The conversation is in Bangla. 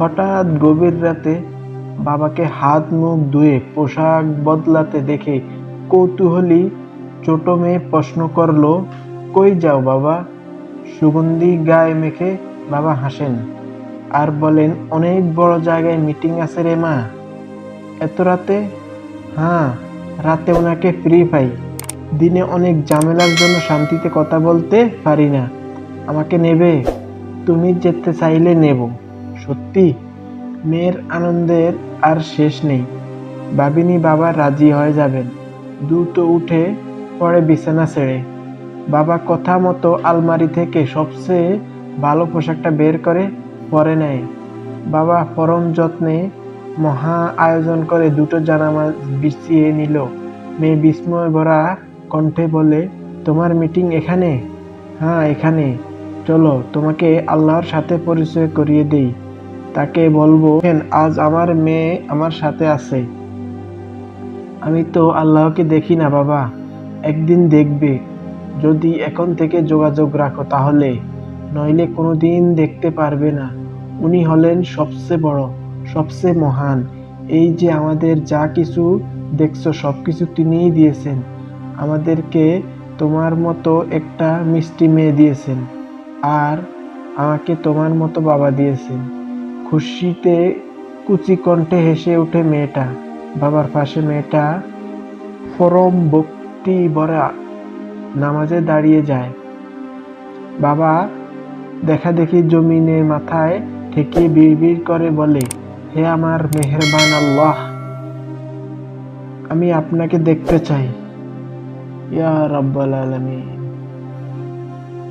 হঠাৎ গভীর রাতে বাবাকে হাত মুখ ধুয়ে পোশাক বদলাতে দেখে কৌতূহলী ছোট মেয়ে প্রশ্ন করল, কই যাও বাবা? সুগন্ধি গায়ে মেখে বাবা হাসেন। আর বলেন, অনেক বড় জায়গায় মিটিং আছে রে মা। এত রাতে? হ্যাঁ রাতে ওনাকে ফ্রি পাই। দিনে অনেক ঝামেলার জন্য শান্তিতে কথা বলতে পারি না। আমাকে নেবে? তুমি যেতে চাইলে নেব। সত্যি, মেয়ের আনন্দের আর শেষ নেই। ভাবিনি বাবা রাজি হয়ে যাবেন। দ্রুত উঠে পড়ে বিছানা ছেড়ে। বাবা কথা মতো আলমারি থেকে সবচেয়ে ভালো পোশাকটা বের করে পরে নেয়। বাবা পরম যত্নে মহা আয়োজন করে দুটো জানামা বিছিয়ে নিল। মেয়ে বিস্ময় ভরা কণ্ঠে বলে, তোমার মিটিং এখানে? হ্যাঁ এখানে। চলো, তোমাকে আল্লাহর সাথে পরিচয় করিয়ে দেই। তাকে বলব "দেখেন, আজ আমার মেয়ে আমার সাথে আছে। আমি তো আল্লাহকে দেখি না বাবা। একদিন দেখবে। যদি এখন থেকে যোগাযোগ রাখো তাহলে। নইলে কোনো দিন দেখতে পারবে না। উনি হলেন সবচেয়ে বড় সবচেয়ে মহান। এই যে আমাদের যা কিছু দেখছ সব কিছু তিনিই দিয়েছেন। আমাদেরকে তোমার মতো একটা মিষ্টি মেয়ে দিয়েছেন। আর আমাকে তোমার মতো বাবা দিয়েছেন। খুশিতে কুচি কণ্ঠে হেসে ওঠে মেয়েটা। বাবার পাশে মেয়েটা পরম ভক্তি ভরা নামাজে দাঁড়িয়ে যায়। বাবা দেখা দেখি জমিনে মাথায় ঠেকিয়ে বিড়বিড় করে বলে, হে আমার মেহেরবান আল্লাহ, আমি আপনাকে দেখতে চাই। ইয়া রব্বাল আলামিন।